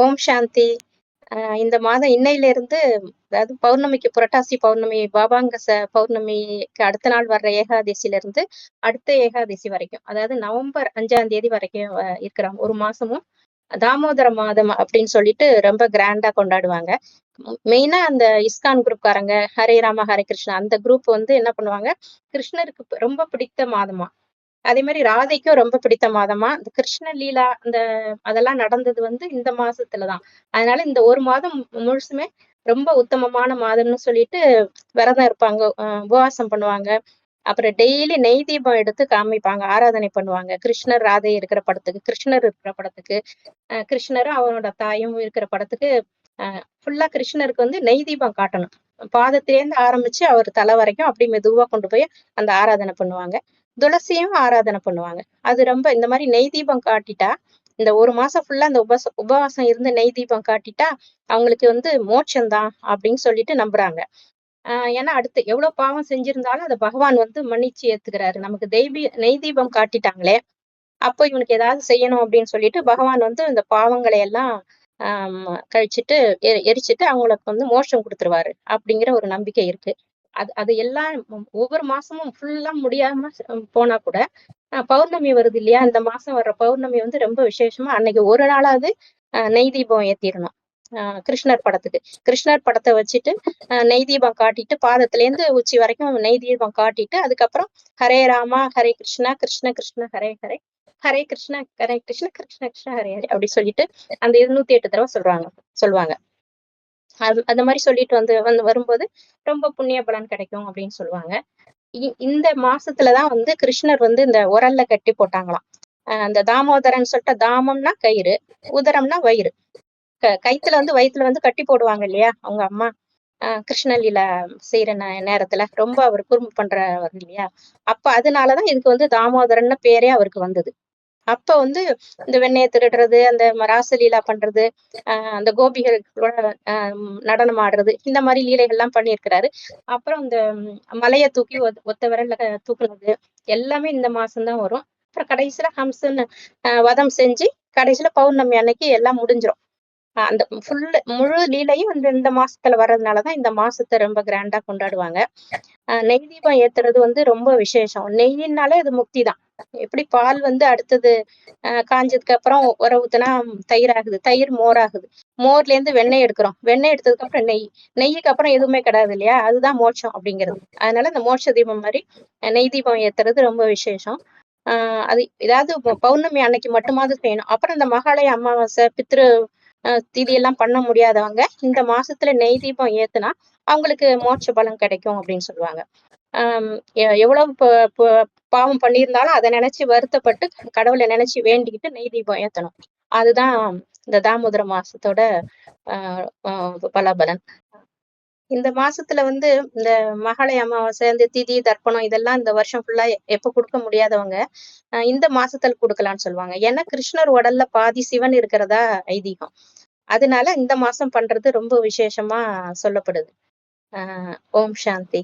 ஓம் சாந்தி. ஆஹ் இந்த மாதம் இன்னையில இருந்து அதாவது பௌர்ணமிக்கு புரட்டாசி பௌர்ணமி பாபாங்க ச பௌர்ணமிக்கு அடுத்த நாள் வர்ற ஏகாதசியில இருந்து அடுத்த ஏகாதசி வரைக்கும் அதாவது நவம்பர் அஞ்சாம் தேதி வரைக்கும் இருக்கிறாங்க. ஒரு மாசமும் தாமோதர மாதம் அப்படின்னு சொல்லிட்டு ரொம்ப கிராண்டா கொண்டாடுவாங்க. மெயினா அந்த இஸ்கான் குரூப்காரங்க ஹரே ராம ஹரே கிருஷ்ணா அந்த குரூப் வந்து என்ன பண்ணுவாங்க கிருஷ்ணருக்கு ரொம்ப பிடித்த மாதமா. அதே மாதிரி ராதைக்கும் ரொம்ப பிடித்த மாதமா இந்த கிருஷ்ண லீலா அந்த அதெல்லாம் நடந்தது வந்து இந்த மாசத்துலதான். அதனால இந்த ஒரு மாதம் முழுசுமே ரொம்ப உத்தமமான மாதம்னு சொல்லிட்டு விரதம் இருப்பாங்க. உபவாசம் பண்ணுவாங்க. அப்புறம் டெய்லி நெய் தீபம் எடுத்து காமிப்பாங்க ஆராதனை பண்ணுவாங்க. கிருஷ்ணர் ராதை இருக்கிற படத்துக்கு கிருஷ்ணர் இருக்கிற படத்துக்கு. கிருஷ்ணரும் அவனோட தாயும் இருக்கிற படத்துக்கு ஃபுல்லா கிருஷ்ணருக்கு வந்து நெய் தீபம் காட்டணும். பாதத்திலேருந்து ஆரம்பிச்சு அவர் தலை வரைக்கும் அப்படி மெதுவா கொண்டு போய் அந்த ஆராதனை பண்ணுவாங்க. துளசியும் ஆராதனை பண்ணுவாங்க. அது ரொம்ப இந்த மாதிரி நெய் தீபம் காட்டிட்டா இந்த ஒரு மாசம் ஃபுல்லா அந்த உபச உபவாசம் இருந்து நெய் தீபம் காட்டிட்டா அவங்களுக்கு வந்து மோட்சம்தான் அப்படின்னு சொல்லிட்டு நம்புறாங்க. ஆஹ் ஏன்னா அடுத்து எவ்வளவு பாவம் செஞ்சிருந்தாலும் அதை பகவான் வந்து மன்னிச்சு ஏத்துக்கிறாரு. நமக்கு தெய்வீ நெய் தீபம் காட்டிட்டாங்களே அப்போ இவனுக்கு ஏதாவது செய்யணும் அப்படின்னு சொல்லிட்டு பகவான் வந்து இந்த பாவங்களை எல்லாம் ஆஹ் கழிச்சிட்டு எரிச்சிட்டு அவங்களுக்கு வந்து மோஷம் கொடுத்துருவாரு அப்படிங்கிற ஒரு நம்பிக்கை இருக்கு. அது அது எல்லாம் ஒவ்வொரு மாசமும் ஃபுல்லா முடியாம போனா கூட பௌர்ணமி வருது இல்லையா? இந்த மாசம் வர்ற பௌர்ணமி வந்து ரொம்ப விசேஷமா அன்னைக்கு ஒரு நாளாவது நெய் தீபம் ஏத்திடணும். ஆஹ் கிருஷ்ணர் படத்துக்கு. கிருஷ்ணர் படத்தை வச்சுட்டு ஆஹ் நெய் தீபம் காட்டிட்டு பாதத்துல இருந்து உச்சி வரைக்கும் நெய் தீபம் காட்டிட்டு அதுக்கப்புறம் ஹரே ராமா ஹரே கிருஷ்ணா கிருஷ்ண கிருஷ்ண ஹரே ஹரே ஹரே கிருஷ்ணா ஹரே கிருஷ்ண கிருஷ்ண கிருஷ்ண ஹரே ஹரே அப்படி சொல்லிட்டு அந்த இருநூத்தி எட்டு தடவை சொல்றாங்க சொல்லுவாங்க அது அந்த மாதிரி சொல்லிட்டு வந்து வந்து வரும்போது ரொம்ப புண்ணிய பலன் கிடைக்கும் அப்படின்னு சொல்லுவாங்க. இ- இந்த மாசத்துலதான் வந்து கிருஷ்ணர் வந்து இந்த உரல்ல கட்டி போட்டாங்களாம். ஆஹ் அந்த தாமோதரன் சொல்லிட்டு தாமம்னா கயிறு உதரம்னா வயிறு. க- கைத்துல வந்து வயித்துல வந்து கட்டி போடுவாங்க இல்லையா அவங்க அம்மா. ஆஹ் கிருஷ்ணலீல செய்யற நே- நேரத்துல ரொம்ப அவர் குறும்பு பண்றவர் இல்லையா. அப்ப அதனாலதான் இதுக்கு வந்து தாமோதரன்னு பேரே அவருக்கு வந்தது. அப்ப வந்து இந்த வெண்ணெயை திருடுறது அந்த ராசலீலா பண்றது ஆஹ் அந்த கோபிகளோட ஆஹ் நடனம் ஆடுறது இந்த மாதிரி லீலைகள்லாம் பண்ணியிருக்கிறாரு. அப்புறம் இந்த மலையை தூக்கி ஒத்த விரல்ல தூக்குறது தூக்குனது எல்லாமே இந்த மாசம்தான் வரும். அப்புறம் கடைசியில ஹம்சன் ஆஹ் வதம் செஞ்சு கடைசியில பௌர்ணமி அன்னைக்கு எல்லாம் முடிஞ்சிடும் அந்த ஃபுல் முழு லீலையும் வந்து இந்த மாசத்துல வர்றதுனாலதான் இந்த மாசத்தை ரொம்ப கிராண்டா கொண்டாடுவாங்க. ஆஹ் நெய் தீபம் ஏத்துறது வந்து ரொம்ப விசேஷம். நெய்யினாலே அது முக்தி தான் எப்படி பால் வந்து அடுத்தது ஆஹ் காஞ்சதுக்கு அப்புறம் உர ஊத்துனா தயிர் ஆகுது. தயிர் மோர் ஆகுது. மோர்ல இருந்து வெண்ணெய் எடுக்கிறோம். வெண்ணெய் எடுத்ததுக்கு அப்புறம் நெய். நெய்யுக்கு அப்புறம் எதுவுமே கிடையாது இல்லையா? அதுதான் மோட்சம் அப்படிங்கிறது. அதனால இந்த மோட்ச தீபம் மாதிரி நெய் தீபம் ஏத்துறது ரொம்ப விசேஷம். ஆஹ் அது ஏதாவது பௌர்ணமி அன்னைக்கு மட்டுமாவது செய்யணும். அப்புறம் இந்த மகாலய அமாவாசை பித்ரு ஆஹ் எல்லாம் பண்ண முடியாதவங்க இந்த மாசத்துல நெய் தீபம் ஏத்துனா அவங்களுக்கு மோட்ச பலன் கிடைக்கும் அப்படின்னு சொல்லுவாங்க. ஆஹ் எவ்வளவு பாவம் பண்ணியிருந்தாலும் அதை நினைச்சு வருத்தப்பட்டு கடவுளை நினைச்சு வேண்டிக்கிட்டு நெய் தீபம் ஏத்தணும். அதுதான் இந்த தாமோதர மாசத்தோட ஆஹ் ஆஹ் பலாபலன். இந்த மாசத்துல வந்து இந்த மகளை அமாவாசை இந்த திதி தர்ப்பணம் இதெல்லாம் இந்த வருஷம் ஃபுல்லா எப்ப கொடுக்க முடியாதவங்க இந்த மாசத்துல கொடுக்கலாம்னு சொல்லுவாங்க. ஏன்னா கிருஷ்ணர் உடல்ல பாதி சிவன் இருக்கிறதா ஐதீகம். அதனால இந்த மாசம் பண்றது ரொம்ப விசேஷமா சொல்லப்படுது. ஆஹ் ஓம் சாந்தி.